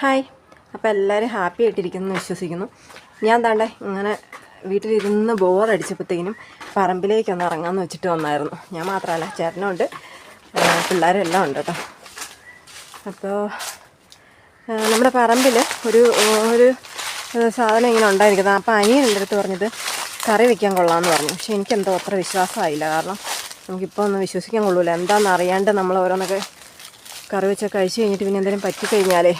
Hi. അപ്പോൾ എല്ലാവരും happy ആയിട്ടിരിക്കുന്നു വിശ്വസിക്കുന്നു. ഞാൻ താണ്ടെ ഇങ്ങനെ വീട്ടിലിരുന്ന് ബോറടിച്ചപ്പോഴത്തേനും പറമ്പിലേക്കൊന്ന് ഇറങ്ങാമെന്ന് വെച്ചിട്ട് വന്നായിരുന്നു. ഞാൻ മാത്രമല്ല ചേട്ടനുണ്ട്. പിള്ളേരും എല്ലാം ഉണ്ട് കേട്ടോ അപ്പോൾ നമ്മുടെ പറമ്പിൽ ഒരു ഒരു സാധനം ഇങ്ങനെ ഉണ്ടായിരിക്കുന്നത് അപ്പോൾ അനിയൻ എന്റെ അടുത്ത് പറഞ്ഞത് കറി വെക്കാൻ കൊള്ളാമെന്ന് പറഞ്ഞു. പക്ഷേ എനിക്കെന്തോ അത്ര വിശ്വാസമായില്ല. കാരണം നമുക്കിപ്പോൾ ഒന്നും വിശ്വസിക്കാൻ കൊള്ളൂല. എന്താണെന്ന് അറിയാണ്ട് നമ്മൾ ഓരോന്നൊക്കെ കറി വെച്ചൊക്കെ കഴിച്ച് കഴിഞ്ഞിട്ട് പിന്നെ എന്തെങ്കിലും പറ്റിക്കഴിഞ്ഞാലേ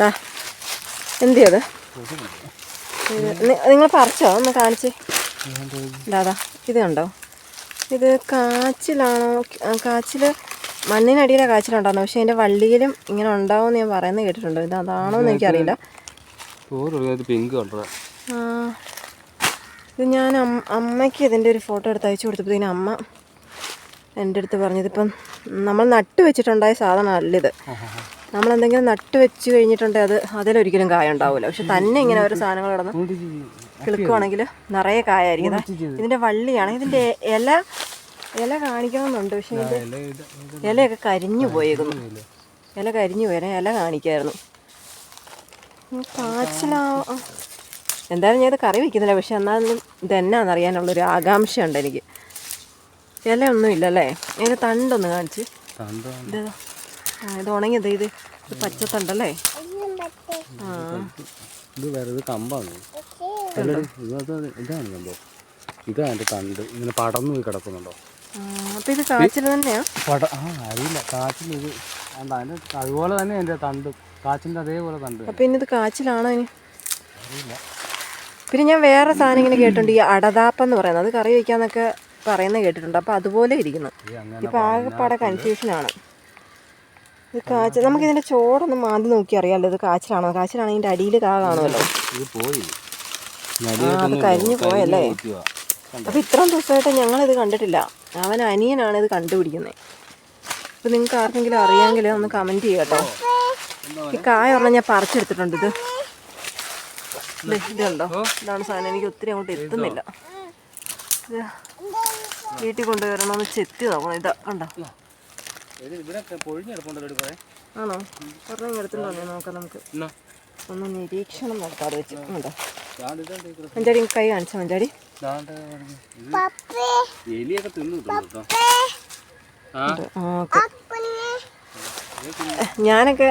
ദാ എന്ത് ചെയ്ത് നിങ്ങൾ പറിച്ചോ? ഒന്ന് കാണിച്ച്. ദാദാ ഇത് കണ്ടോ? ഇത് കാച്ചിലാണോ? കാച്ചിൽ മണ്ണിനടിയിലെ കാച്ചിലുണ്ടാകുന്നത് പക്ഷേ അതിന്റെ വള്ളിയിലും ഇങ്ങനെ ഉണ്ടാവുമെന്ന് ഞാൻ പറയുന്നത് കേട്ടിട്ടുണ്ട്. ഇത് അതാണോ എന്ന് എനിക്കറിയില്ല. ഇത് ഞാൻ അമ്മയ്ക്ക് ഇതിന്റെ ഒരു ഫോട്ടോ എടുത്ത് അയച്ചു കൊടുത്തപ്പോഴത്തേനും അമ്മ എന്റെ അടുത്ത് പറഞ്ഞത് ഇപ്പം നമ്മൾ നട്ട് വെച്ചിട്ടുണ്ടായ സാധനമല്ല ഇത്. നമ്മൾ എന്തെങ്കിലും നട്ട് വെച്ച് കഴിഞ്ഞിട്ടുണ്ടെങ്കിൽ അത് അതിലൊരിക്കലും കായ ഉണ്ടാവില്ല പക്ഷെ തന്നെ ഇങ്ങനെ ഓരോ സാധനങ്ങൾ കിടന്ന് കിളുക്കുവാണെങ്കിൽ നിറയെ കായായിരിക്കും. ആയിരിക്കും ഇതിന്റെ വള്ളിയാണ്. ഇതിന്റെ ഇല ഇല കാണിക്കണമെന്നുണ്ട്. പക്ഷേ ഇത് ഇലയൊക്കെ കരിഞ്ഞു പോയേക്കുന്നു. ഇല കരിഞ്ഞു പോയാൽ ഇല കാണിക്കായിരുന്നു. കാച്ചിലാ എന്തായാലും ഞാൻ ഇത് കറി വെക്കുന്നില്ല. പക്ഷെ എന്നാലും ഇത് എന്നാന്ന് അറിയാനുള്ളൊരു ആകാംക്ഷയുണ്ട് എനിക്ക്. ഇലയൊന്നും ഇല്ലല്ലേ ഇതിന് തണ്ടൊന്ന് കാണിച്ച്. ഇത് ഉണങ്ങിയത് ഇത്. ഇത് പച്ചത്തണ്ടല്ലേ? ആ. ഇത് വേറെ കമ്പാണ്. ഇതാണ് സംഭവം ഇതാ എന്റെ തണ്ട്. ഇങ്ങനെ പടർന്നു പോയി കിടക്കുന്നുണ്ടോ? അപ്പൊ ഇത് കാച്ചിൽ തന്നെയാ? പട ആ അറിയില്ല. കാച്ചിൽ ഇത് അതിന്റെ അതുപോലെ തന്നെ എന്റെ തണ്ട്. കാച്ചിന്റെ അതേപോലെ തണ്ട്. അപ്പൊ ഇനി ഇത് കാച്ചിലാണോ ഇനി? പിന്നെ ഞാൻ വേറെ സാധനം ഇങ്ങനെ കേട്ടിട്ടുണ്ട്. ഈ അടതാപ്പം എന്ന് പറയുന്നത്. അത് കറി വയ്ക്കാന്നൊക്കെ പറയുന്നത് കേട്ടിട്ടുണ്ട്. അപ്പൊ അതുപോലെ ഇരിക്കുന്നു. ഇപ്പൊ ആകെപ്പാടെ കൺഫ്യൂഷനാണ് ഇത് കാച്ചിൽ നമുക്ക് ഇതിന്റെ ചോടൊന്ന് മാന്തി നോക്കി അറിയാലോ ഇത് കാച്ചിലാണോ? കാച്ചിലാണെങ്കിൽ ഇതിന്റെ അടിയിൽ കാ കാണുമല്ലോ. ഇത് പോയി. അത് കരിഞ്ഞു പോയല്ലേ? അപ്പൊ ഇത്രയും ദിവസമായിട്ട് ഇത് കണ്ടിട്ടില്ല. അവൻ അനിയനാണ് ഇത് കണ്ടുപിടിക്കുന്നത് അപ്പൊ നിങ്ങൾക്ക് ആർക്കെങ്കിലും അറിയാമെങ്കിൽ ഒന്ന് കമന്റ് ചെയ്യുക കേട്ടോ. ഈ കായ പറഞ്ഞാൽ ഞാൻ പറിച്ചെടുത്തിട്ടുണ്ട് ഇത്. ഉണ്ടോ ഇത് കണ്ടോ ഇതാണ് സാധനം. എനിക്ക് ഒത്തിരി അങ്ങോട്ട് എത്തുന്നില്ല. വീട്ടിൽ കൊണ്ടുവരണമെന്ന് ചെത്തി നോക്കണം ഇതാ കണ്ടോ? ആണോ? ഒരെണ്ണം എടുത്തിട്ടുണ്ടോ നോക്കാം നമുക്ക്. ഒന്ന് നിരീക്ഷണം വെച്ച്. ഇതാണ്ട് ഈ കിടക്ക്. മഞ്ചാടി കൈ കാണിച്ചോ മഞ്ചാടി? ഞാനൊക്കെ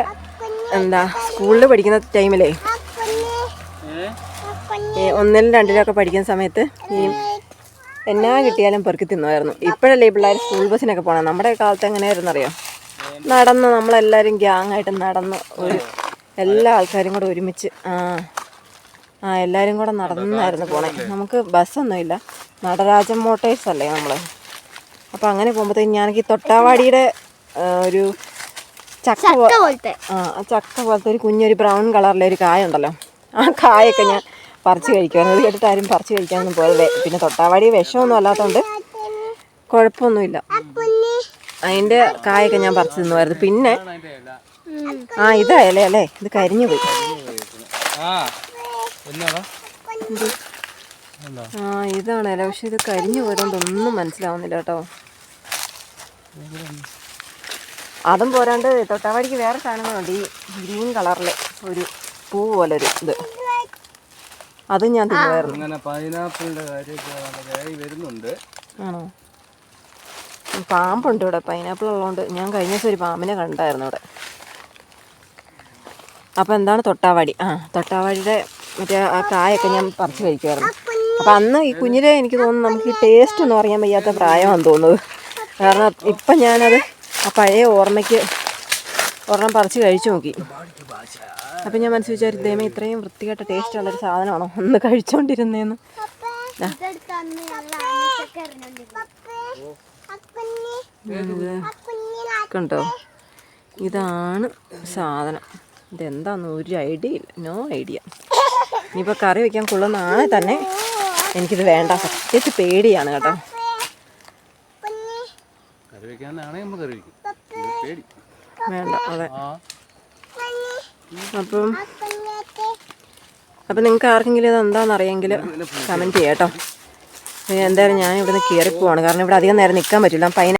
എന്താ സ്കൂളിൽ പഠിക്കുന്ന ടൈമിലേ ഒന്നിലും രണ്ടിലൊക്കെ പഠിക്കുന്ന സമയത്ത് ഈ എന്നാ കിട്ടിയാലും പെറുക്കി തിന്നുമായിരുന്നു. ഇപ്പോഴല്ലേ ഈ പിള്ളേർ സ്കൂൾ ബസ്സിനൊക്കെ പോകണം നമ്മുടെ കാലത്ത് എങ്ങനെയായിരുന്നു അറിയോ നടന്ന് നമ്മളെല്ലാവരും ഗ്യാങ്ങായിട്ട് നടന്ന് ഒരു എല്ലാ ആൾക്കാരും കൂടെ ഒരുമിച്ച് ആ ആ എല്ലാവരും കൂടെ നടന്നായിരുന്നു പോണേ. നമുക്ക് ബസ്സൊന്നുമില്ല നടരാജൻ മോട്ടേഴ്സ് അല്ലേ നമ്മൾ അപ്പോൾ അങ്ങനെ പോകുമ്പോഴത്തേക്കും ഞാനെനിക്ക് തൊട്ടാവാടിയുടെ ഒരു ചക്ക പോലത്തെ. ആ ചക്ക പോലത്തെ ഒരു കുഞ്ഞൊരു ബ്രൗൺ കളറിലെ ഒരു കായ ഉണ്ടല്ലോ. ആ കായൊക്കെ ഞാൻ പറിച്ച് കഴിക്കുമായിരുന്നു അത് കേട്ടിട്ട് ആരും പറിച്ച് കഴിക്കാനൊന്നും പോയത് പിന്നെ തൊട്ടാവാടി വിഷമൊന്നും അല്ലാത്തതുകൊണ്ട് കുഴപ്പമൊന്നുമില്ല. അതിന്റെ കായൊക്കെ ഞാൻ പറിച്ച് തിന്നുമായിരുന്നു. പിന്നെ ആ ഇതാ ഇല അല്ലേ? ഇത് കരിഞ്ഞു പോയി. ആ ഇതാണ് ഇല. പക്ഷെ ഇത് കരിഞ്ഞു പോയതുകൊണ്ട് ഒന്നും മനസ്സിലാവുന്നില്ല കേട്ടോ. അതും പോരാണ്ട് തൊട്ടാവാടിക്ക് വേറെ സാധനങ്ങളുണ്ട്. ഈ ഗ്രീൻ കളറിലെ ഒരു പൂ പോലൊരു ഇത്. അതും ഞാൻ തിന്നുമായിരുന്നു അങ്ങനെ പൈനാപ്പിളിന്റെ കാര്യമൊക്കെ വേഗം വരുന്നുണ്ട്. ആണോ? പാമ്പുണ്ട് ഇവിടെ. പൈനാപ്പിൾ ഉള്ളതുകൊണ്ട് ഞാൻ കഴിഞ്ഞ ദിവസം ഒരു പാമ്പിനെ കണ്ടായിരുന്നു ഇവിടെ. അപ്പോൾ എന്താണ് തൊട്ടാവാടി? ആ തൊട്ടാവാടിയുടെ മറ്റേ ആ കായൊക്കെ ഞാൻ പറിച്ചു കഴിക്കുമായിരുന്നു അപ്പം അന്ന് ഈ കുഞ്ഞിലെ എനിക്ക് തോന്നുന്നു നമുക്ക് ഈ ടേസ്റ്റ് ഒന്നും അറിയാൻ വയ്യാത്ത പ്രായമാണെന്ന് തോന്നുന്നത്. കാരണം ഇപ്പം ഞാനത് ആ പഴയ ഓർമ്മയ്ക്ക് ഒരെണ്ണം പറിച്ച് കഴിച്ചു നോക്കി. അപ്പം ഞാൻ മനസ്സിൽ വിചാരിച്ചു ദൈവം ഇത്രയും വൃത്തികെട്ട ടേസ്റ്റ് ഉള്ളൊരു സാധനമാണോ? ഒന്ന് ആനച്ചൊക്കെ കണ്ടോ? ഇതാണ് സാധനം. ഇതെന്താന്ന് ഒരു ഐഡിയ ഇല്ല. No idea. ഇനിയിപ്പോൾ കറി വെക്കാൻ കൊള്ളുന്നതാണ് തന്നെ എനിക്കിത് വേണ്ട. സത്യത്തിൽ പേടിയാണ് കേട്ടോ. കറി വെക്കാന്നാണെങ്കിൽ നമ്മൾ കറി വെക്കും. പേടി. വേണ്ട അതെ. അപ്പം അപ്പം നിങ്ങൾക്ക് ആർക്കെങ്കിലും ഇത് എന്താണെന്ന് അറിയെങ്കിൽ കമന്റ് ചെയ്യാം കേട്ടോ. എന്തായാലും ഞാൻ ഇവിടുന്ന് നിന്ന് പോവാണ് കാരണം ഇവിടെ അധികം നേരം നിൽക്കാൻ പറ്റില്ല. പൈന